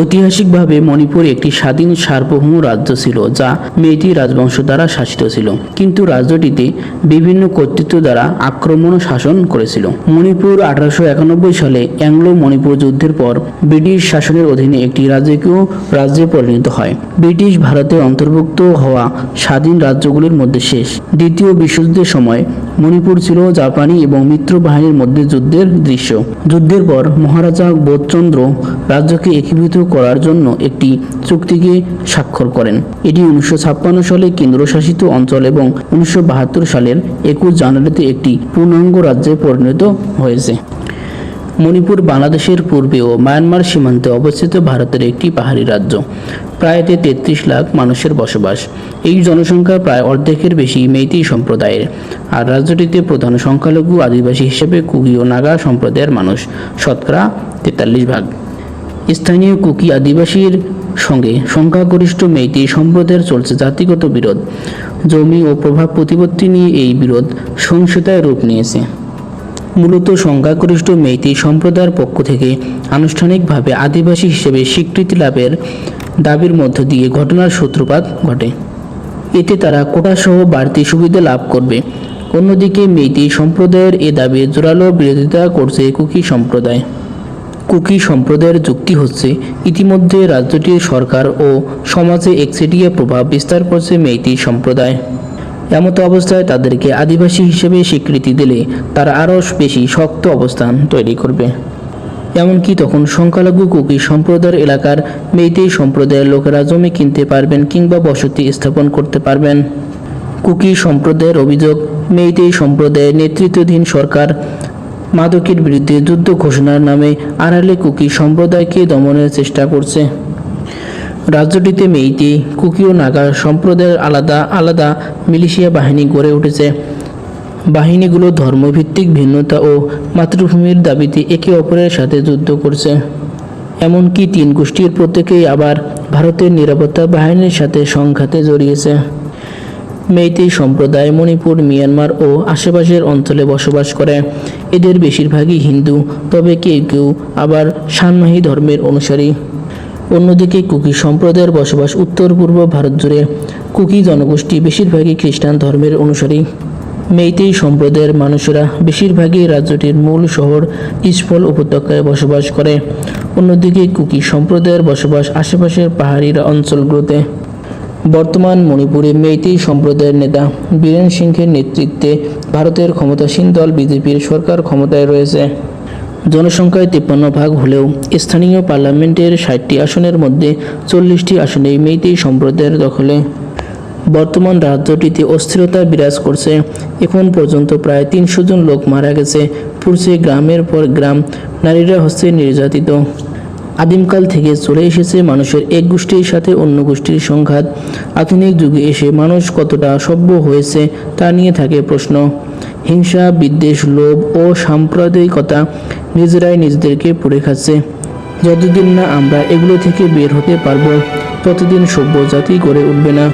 ঐতিহাসিকভাবে মণিপুর একটি স্বাধীন সার্বভৌম রাজ্য ছিল, যা মেয়েটি রাজবংশ দ্বারা শাসিত ছিল। কিন্তু রাজ্যটিতে বিভিন্ন কর্তৃত্ব দ্বারা আক্রমণ ও শাসন করেছিল। মণিপুর আঠারোশো একানব্বই সালে অ্যাংলো মণিপুর যুদ্ধের পর ব্রিটিশ শাসনের অধীনে একটি রাজকীয় রাজ্যে পরিণত হয়। ব্রিটিশ ভারতের অন্তর্ভুক্ত হওয়া স্বাধীন রাজ্যগুলির মধ্যে শেষ। দ্বিতীয় বিশ্বযুদ্ধের সময় মণিপুর ছিল জাপানি এবং মিত্র বাহিনীর মধ্যে যুদ্ধের দৃশ্য। যুদ্ধের পর মহারাজা বোধচন্দ্র রাজ্যকে একীভূত করার জন্য একটি চুক্তিকে স্বাক্ষর করেন। এটি উনিশশো ছাপ্পান্ন সালে কেন্দ্রশাসিত অঞ্চল এবং উনিশশো বাহাত্তর সালের একুশ জানুয়ারিতে একটি পূর্ণাঙ্গ রাজ্যে পরিণত হয়েছে। মণিপুর বাংলাদেশের পূর্বে ও মায়ানমার সীমান্তে অবস্থিত ভারতের একটি পাহাড়ি রাজ্য। প্রায় এতে তেত্রিশ লাখ মানুষের বসবাস। এই জনসংখ্যা প্রায় অর্ধেকের বেশি মেইতেই সম্প্রদায়ের। আর রাজ্যটিতে প্রধান সংখ্যালঘু আদিবাসী হিসেবে কুকি ও নাগা সম্প্রদায়ের মানুষ। শতকরা তেতাল্লিশ ভাগ। স্থানীয় কুকি আদিবাসীর সঙ্গে সংখ্যাগরিষ্ঠ মেয়েটি সম্প্রদায়ের চলছে জাতিগত বিরোধ। জমি ও প্রভাব প্রতিপত্তি নিয়ে এই বিরোধ সহিংসতায় রূপ নিয়েছে। মূলত সংখ্যাগরিষ্ঠ মেইতি সম্প্রদায়ের পক্ষ থেকে আনুষ্ঠানিকভাবে আদিবাসী হিসেবে স্বীকৃতি লাভের দাবির মধ্য দিয়ে ঘটনার সূত্রপাত ঘটে। এতে তারা কোটাসহ বাড়তি সুবিধা লাভ করবে। অন্যদিকে মেইতি সম্প্রদায়ের এ দাবি জোরালো বিরোধিতা করছে কুকি সম্প্রদায়। কুকি সম্প্রদায়ের যুক্তি হচ্ছে, ইতিমধ্যে রাজ্যটির সরকার ও সমাজে একচেটিয়া প্রভাব বিস্তার করছে মেইতি সম্প্রদায়। এমতো অবস্থায় তাদেরকে আদিবাসী হিসেবে স্বীকৃতি দিলে তারা আরও বেশি শক্ত অবস্থান তৈরি করবে। এমনকি তখন সংখ্যালঘু কুকি সম্প্রদায়ের এলাকার মেইতেই সম্প্রদায়ের লোকেরা জমি কিনতে পারবেন কিংবা বসতি স্থাপন করতে পারবেন। কুকি সম্প্রদায়ের অভিযোগ মেইতেই সম্প্রদায়ের নেতৃত্বাধীন সরকার মাদকের বিরুদ্ধে যুদ্ধ ঘোষণার নামে আড়ালে কুকি সম্প্রদায়কে দমনের চেষ্টা করছে। রাজ্যটিতে মেইতি কুকি ও নাগা সম্প্রদায়ের আলাদা আলাদা মিলিশিয়া বাহিনী গড়ে উঠেছে। বাহিনীগুলো ধর্মভিত্তিক ভিন্নতা ও মাতৃভূমির দাবিতে একে অপরের সাথে যুদ্ধ করছে। এমনকি তিন গোষ্ঠীর প্রত্যেকেই আবার ভারতের নিরাপত্তা বাহিনীর সাথে সংঘাতে জড়িয়েছে। মেইতেই সম্প্রদায় মণিপুর, মিয়ানমার ও আশেপাশের অঞ্চলে বসবাস করে। এদের বেশিরভাগই হিন্দু, তবে কেউ কেউ আবার সান্মাহী ধর্মের অনুসারী। অন্যদিকে কুকি সম্প্রদায়ের বসবাস উত্তর পূর্ব ভারত জুড়ে। কুকি জনগোষ্ঠী বেশিরভাগই খ্রিস্টান ধর্মের অনুসারী। মেইতেই সম্প্রদায়ের মানুষেরা বেশিরভাগই রাজ্যটির মূল শহর ইস্ফল উপত্যকায় বসবাস করে। অন্যদিকে কুকি সম্প্রদায়ের বসবাস আশেপাশের পাহাড়ি অঞ্চলগুলোতে। বর্তমান মণিপুরে মেইতেই সম্প্রদায়ের নেতা বীরেন সিংহের নেতৃত্বে ভারতের ক্ষমতাসীন দল বিজেপির সরকার ক্ষমতায় রয়েছে। জনসংখ্যায় তিপ্পান্ন ভাগ হলেও স্থানীয় পার্লামেন্টের ষাটটি আসনের মধ্যে চল্লিশটি আসনেই মেইতেই সম্প্রদায়ের দখলে। বর্তমান রাজ্যটিতে অস্থিরতা বিরাজ করছে। এখন পর্যন্ত প্রায় তিনশো জন লোক মারা গেছে। পুরছে গ্রামের পর গ্রাম, নারীরা হচ্ছে নির্যাতিত। আদিমকাল থেকে চলে এসেছে মানুষের এক গোষ্ঠীর সাথে অন্য গোষ্ঠীর সংঘাত। আধুনিক যুগে এসে মানুষ কতটা সভ্য হয়েছে তা নিয়ে থাকে প্রশ্ন। হিংসা, বিদ্বেষ, লোভ ও সাম্প্রদায়িকতা নিজেরাই নিজেদেরকে পড়ে খাচ্ছে। যতদিন না আমরা এগুলো থেকে বের হতে পারব ততদিন সভ্য জাতি গড়ে উঠবে না।